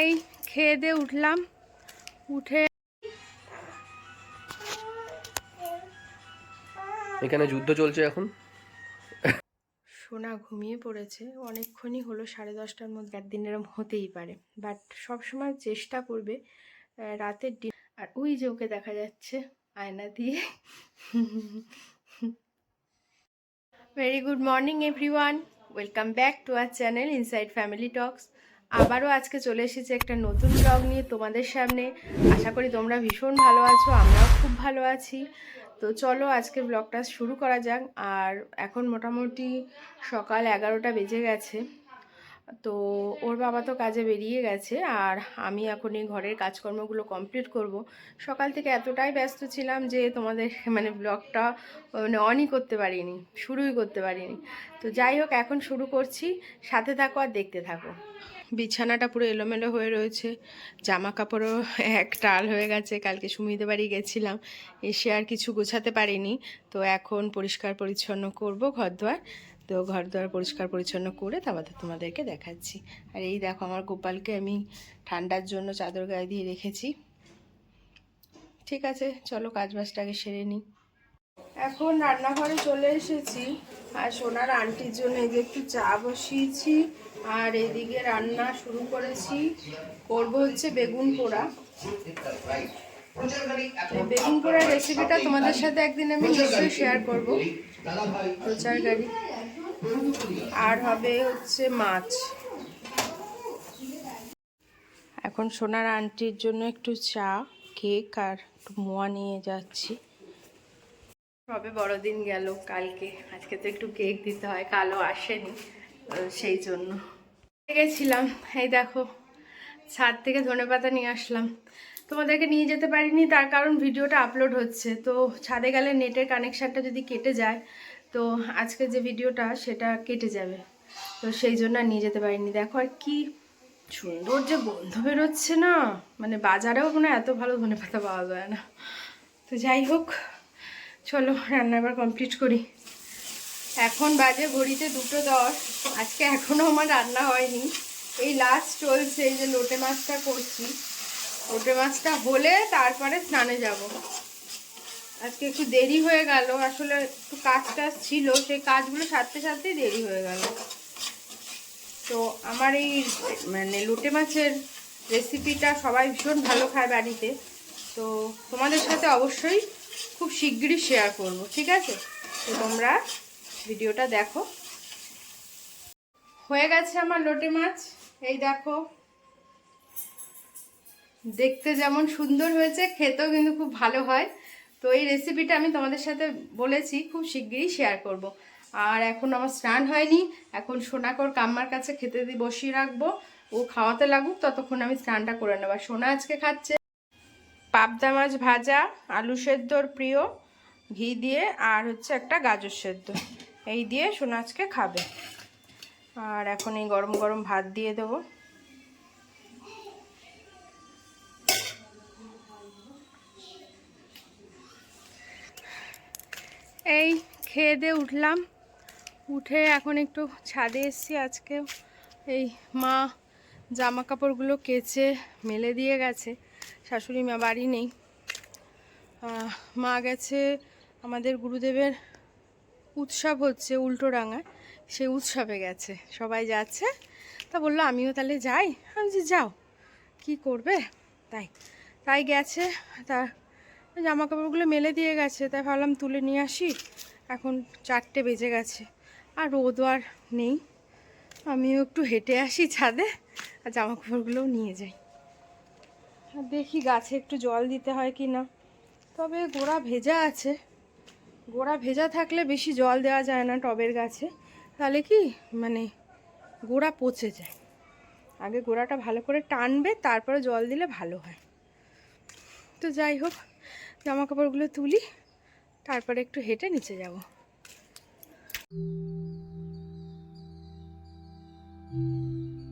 এই খেয়ে দিয়ে উঠলাম। উঠে এখানে যুদ্ধ চলছে এখন। সোনা ঘুমিয়ে পড়েছে। অনেকক্ষণই হলো সাড়ে দশটার মধ্যে একদিন এরম হতেই পারে। বাট সবসময় চেষ্টা করবে রাতের ডি আর ওই যে ওকে দেখা যাচ্ছে আয়না দিয়ে। Very good morning everyone welcome back to our channel inside family talks আবারও আজকে চলে এসেছি একটা নতুন ব্লগ নিয়ে তোমাদের সামনে। আশা করি তোমরা ভীষণ ভালো আছো, আমরাও খুব ভালো আছি। তো চলো আজকে ব্লগটা শুরু করা যাক। আর এখন মোটামুটি সকাল এগারোটা বেজে গেছে। তো ওর বাবা তো কাজে বেরিয়ে গেছে, আর আমি এখন এই ঘরের কাজকর্মগুলো কমপ্লিট করব। সকাল থেকে এতটাই ব্যস্ত ছিলাম যে তোমাদের মানে ব্লগটা মানে অনই করতে পারিনি, শুরুই করতে পারিনি। তো যাই হোক, এখন শুরু করছি। সাথে থাকো আর দেখতে থাকো। বিছানাটা পুরো এলোমেলো হয়ে রয়েছে জামা কাপড়ও এক টাল হয়ে গেছে। কালকে সুমিতে বাড়ি গেছিলাম, এসে আর কিছু গোছাতে পারিনি। তো এখন পরিষ্কার পরিচ্ছন্ন করব ঘর দুয়ার তো ঘর দুয়ার পরিষ্কার পরিচ্ছন্ন করে তারপর তোমাদেরকে দেখাচ্ছি। আর এই দেখো আমার গোপালকে আমি ঠান্ডার জন্য চাদর গায়ে দিয়ে রেখেছি। ঠিক আছে, চলো কাজ বাজটাকে সেরে নিই। এখন রান্নাঘরে চলে এসেছি আর সোনার আন্টির জন্য এই যে একটু চা বসিয়েছি আর এদিকে রান্না শুরু করেছি। করব হচ্ছে বেগুন পোড়া। বেগুন পোড়ার রেসিপিটা তোমাদের সাথে একদিন আমি নিশ্চয়ই শেয়ার করব। প্রচার গাড়ি। আর হবে হচ্ছে মাছ। এখন সোনার আন্টির জন্য একটু চা, কেক আর একটু মোয়া নিয়ে যাচ্ছি। সবে বড়দিন গেল কালকে, আজকে তো একটু কেক দিতে হয়, কালও আসেনি সেই জন্য। গেছিলাম, এই দেখো, ছাদ থেকে ধনেপাতা নিয়ে আসলাম। তোমাদেরকে নিয়ে যেতে পারিনি, তার কারণ ভিডিওটা আপলোড হচ্ছে, তো ছাদে গেলে নেটের কানেকশানটা যদি কেটে যায় তো আজকে যে ভিডিওটা সেটা কেটে যাবে। তো সেই জন্য আর নিয়ে যেতে পারিনি। দেখো আর কি সুন্দর যে গন্ধ বেরোচ্ছে না। মানে বাজারেও মনে এত ভালো ধনেপাতা পাওয়া যায় না। তো যাই হোক, চলো রান্না এবার কমপ্লিট করি। এখন বাজে ঘড়িতে দুটো দশ। আজকে এখনও আমার রান্না হয়নি। এই লাস্ট চলছে এই যে লোটে মাছটা করছি। লোটে মাছটা হলে তারপরে স্নানে যাব। আজকে একটু দেরি হয়ে গেল, আসলে একটু কাজ টাজ ছিল, সেই কাজগুলো সারতে সারতেই দেরি হয়ে গেল। তো আমার এই মানে লোটে মাছের রেসিপিটা সবাই ভীষণ ভালো খায় বাড়িতে, তো তোমাদের সাথে অবশ্যই খুব শিগগিরই শেয়ার করব, ঠিক আছে? তো তোমরা ভিডিওটা দেখো। হয়ে গেছে আমার লোটে মাছ, এই দেখো। দেখতে যেমন সুন্দর হয়েছে, খেতেও কিন্তু খুব ভালো হয়। তো এই রেসিপিটা আমি তোমাদের সাথে বলেছি, খুব শিগগিরই শেয়ার করব। আর এখন আমার স্নান হয়নি, এখন সোনাকর কাম্মার কাছে খেতে দিয়ে বসিয়ে রাখব। ও খাওয়াতে লাগুক, ততক্ষণ আমি স্নানটা করে নেব। সোনা আজকে খাচ্ছে পাবদা মাছ ভাজা, আলু সেদ্ধর প্রিয়, ঘি দিয়ে, আর হচ্ছে একটা গাজর সেদ্ধ। এই দিয়ে সোনা আজকে খাবে। আর এখন এই গরম গরম ভাত দিয়ে দেবো। খেয়ে দিয়ে উঠলাম। উঠে এখন একটু ছাদে এসছি। আজকে এই মা জামা কাপড়গুলো কেচে মেলে দিয়ে গেছে। শাশুড়ি মা বাড়ি নেই। মা গেছে আমাদের গুরুদেবের উৎসব হচ্ছে উল্টোডাঙায় সেই উৎসবে গেছে। সবাই যাচ্ছে। তা বলল, আমিও তাহলে যাই? আমি যে যাও। কি করবে? তাই। তাই গেছে। তা জামা কাপড়গুলো মেলে দিয়ে গেছে। তাই ভাবলাম তুলে নিয়ে আসি। এখন চারটে বেজে গেছে। আর রোদও আর নেই। আমিও একটু হেঁটে আসি ছাদে আর জামা কাপড়গুলোও নিয়ে যাই। দেখি গাছে একটু জল দিতে হয় কি না। তবে গোড়া ভেজা আছে। গোড়া ভেজা থাকলে বেশি জল দেওয়া যায় না টবের গাছে। তাহলে কি? মানে গোড়া পচে যায়। আগে গোড়াটা ভালো করে টানবে, তারপরে জল দিলে ভালো হয়। তো যাই হোক জামা কাপড়গুলো তুলি। তারপরে একটু হেঁটে নিচে যাব Thank you.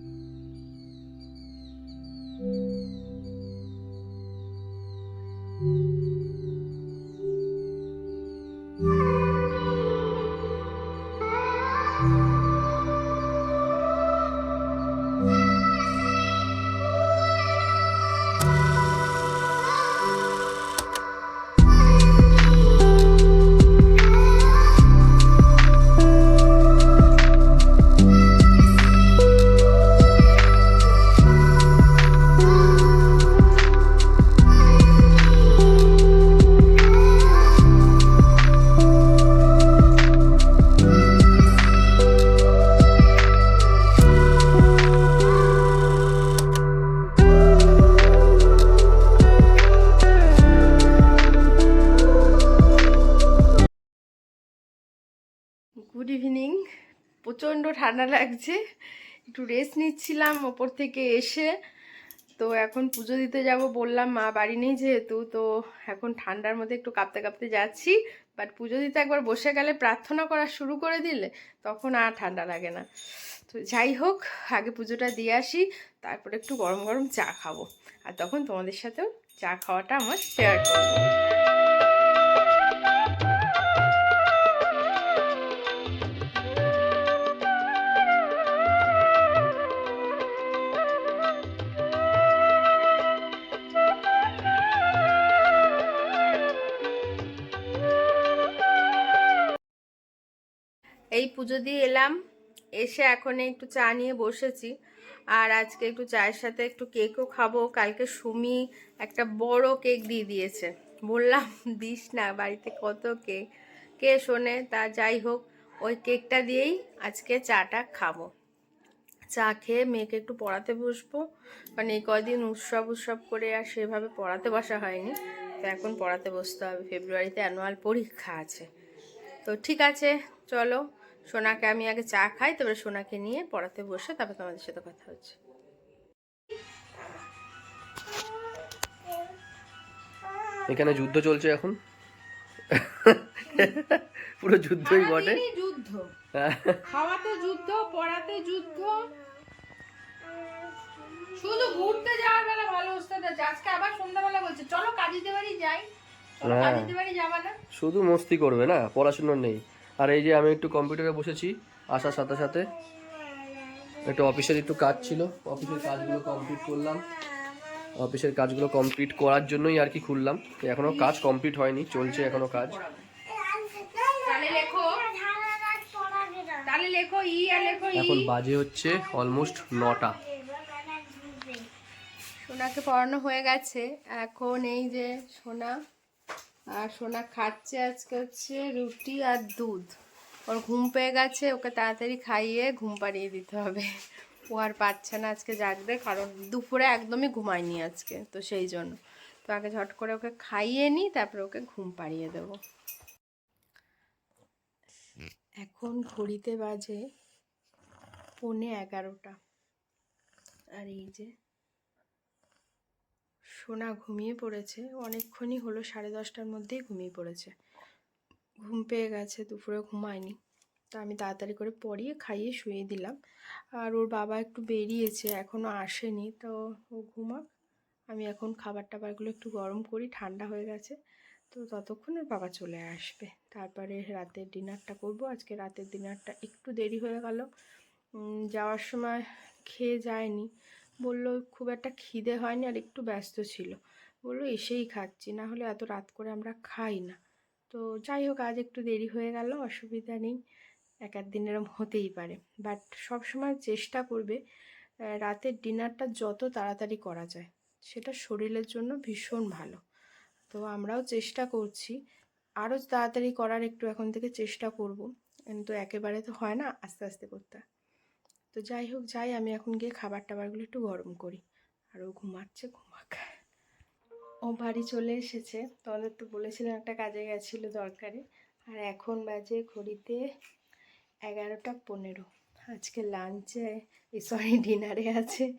ঠান্ডা লাগছে। একটু রেস্ট নিচ্ছিলাম ওপর থেকে এসে। তো এখন পুজো দিতে যাব বললাম, মা বাড়ি নেই যেহেতু, তো এখন ঠান্ডার মধ্যে একটু কাঁপতে কাঁপতে যাচ্ছি। বাট পুজো দিতে একবার বসে গেলে প্রার্থনা করা শুরু করে দিলে তখন আর ঠান্ডা লাগে না। তো যাই হোক, আগে পুজোটা দিয়ে আসি, তারপরে একটু গরম গরম চা খাব। আর তখন তোমাদের সাথেও চা খাওয়াটা আমার শেয়ার করব। পুজো দিয়ে এলাম। এসে এখন একটু চা নিয়ে বসেছি। আর আজকে একটু চায়ের সাথে একটু কেকও খাব। কালকে সুমি একটা বড় কেক দিয়ে দিয়েছে। বললাম, দিস না, বাড়িতে কত কেক? কে শোনে? তা যাই হোক, ওই কেকটা দিয়েই আজকে চাটা খাব। চা খেয়ে মেয়েকে একটু পড়াতে বসবো। কারণ এই কদিন উৎসব উৎসব করে আর সেভাবে পড়াতে বসা হয়নি। তো এখন পড়াতে বসতে হবে। ফেব্রুয়ারিতে অ্যানুয়াল পরীক্ষা আছে। তো ঠিক আছে, চলো। সোনাকে আমি আগে চা খাই তারপরে সোনাকে নিয়ে পড়াতে বসে তারপর তোমাদের সাথে কথা হচ্ছে। এখানে যুদ্ধ চলছে এখন। পুরো যুদ্ধই বটে। যুদ্ধ। খাওয়াতে যুদ্ধ পড়াতে যুদ্ধ। শুধু ঘুরতে যাওয়ার বেলা ভালো আছে। আজকে আবার সন্ধ্যাবেলা বলছে চলো কাজীদের বাড়ি যাই। চলো হ্যাঁ। কাজীদের বাড়ি যাবা না? শুধু মস্তি করবে না পড়াশোনা নেই। আর এই যে আমি একটু কম্পিউটারে বসেছি আসার সাথে সাথে। একটু অফিসের একটু কাজ ছিল অফিসের কাজগুলো কমপ্লিট করলাম। অফিসের কাজগুলো কমপ্লিট করার জন্যই আর কি খুললাম। এখনও কাজ কমপ্লিট হয়নি চলছে এখনও কাজ। এখন বাজে হচ্ছে অলমোস্ট নটা। সোনাকে পড়ানো হয়ে গেছে। এখন এই যে সোনা। আর সোনা খাচ্ছে আজকে হচ্ছে রুটি আর দুধ। ওর ঘুম পেয়ে গেছে, ওকে তাড়াতাড়ি খাইয়ে ঘুম পাড়িয়ে দিতে হবে। ও আর পাচ্ছে না আজকে জাগবে কারণ দুপুরে একদমই ঘুমায়নি আজকে, তো সেই জন্য। তো আগে ঝট করে ওকে খাইয়ে নিই তারপরে ওকে ঘুম পাড়িয়ে দেবো। এখন ঘড়িতে বাজে পৌনে এগারোটা। আর এই যে সোনা ঘুমিয়ে পড়েছে। অনেকক্ষণই হলো, সাড়ে দশটার মধ্যেই ঘুমিয়ে পড়েছে। ঘুম পেয়ে গেছে দুপুরে ঘুমায়নি। তা আমি তাড়াতাড়ি করে পরিয়ে খাইয়ে শুয়ে দিলাম। আর ওর বাবা একটু বেরিয়েছে এখনও আসেনি। তো ও ঘুমাক। আমি এখন খাবার টাবারগুলো একটু গরম করি, ঠান্ডা হয়ে গেছে। তো ততক্ষণ ওর বাবা চলে আসবে। তারপরে রাতের ডিনারটা করব। আজকে রাতের ডিনারটা একটু দেরি হয়ে গেল। যাওয়ার সময় খেয়ে যায়নি। বলল, খুব একটা খিদে হয়নি আর একটু ব্যস্ত ছিল। বলল, এসেই খাচ্ছি, না হলে এত রাত করে আমরা খাই না। তো যাই হোক, আজ একটু দেরি হয়ে গেল, অসুবিধা নেই, এক এক দিন এরম হতেই পারে। বাট সবসময় চেষ্টা করবে রাতের ডিনারটা যত তাড়াতাড়ি করা যায়, সেটা শরীরের জন্য ভীষণ ভালো। তো আমরাও চেষ্টা করছি, আরও তাড়াতাড়ি করার একটু এখন থেকে চেষ্টা করব। কিন্তু একেবারে তো হয় না, আস্তে আস্তে করতে। তো যাই হোক, যাই, আমি এখন গিয়ে খাবার টাবারগুলো একটু গরম করি। আর ও ঘুমাচ্ছে, ঘুমাক। ও বাড়ি চলে এসেছে। তোমাদের তো বলেছিলাম একটা কাজে গেছিল দরকারে। আর এখন বাজে ঘড়িতে এগারোটা পনেরো। আজকে লাঞ্চে সরি ডিনারে আছে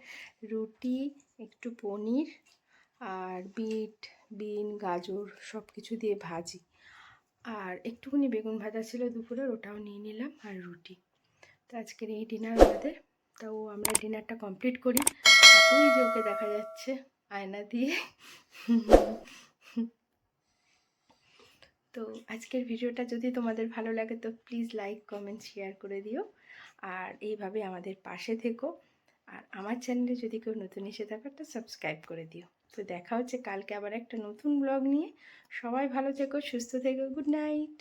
রুটি, একটু পনির আর বিট, বিন, গাজর সব কিছু দিয়ে ভাজি। আর একটুখানি বেগুন ভাজা ছিল দুপুরের, ওটাও নিয়ে নিলাম আর রুটি। তো আজকের এই ডিনার আমাদের। তো আমরা ডিনারটা কমপ্লিট করি। ওই যে ওকে দেখা যাচ্ছে আয়না দিয়ে। তো আজকের ভিডিওটা যদি তোমাদের ভালো লাগে, তো প্লিজ লাইক কমেন্ট শেয়ার করে দিও। আর এইভাবে আমাদের পাশে থেকো। আর আমার চ্যানেলে যদি কেউ নতুন এসে থাকো একটা সাবস্ক্রাইব করে দিও। তো দেখা হচ্ছে কালকে আবার একটা নতুন ব্লগ নিয়ে। সবাই ভালো থেকো, সুস্থ থেকো গুড নাইট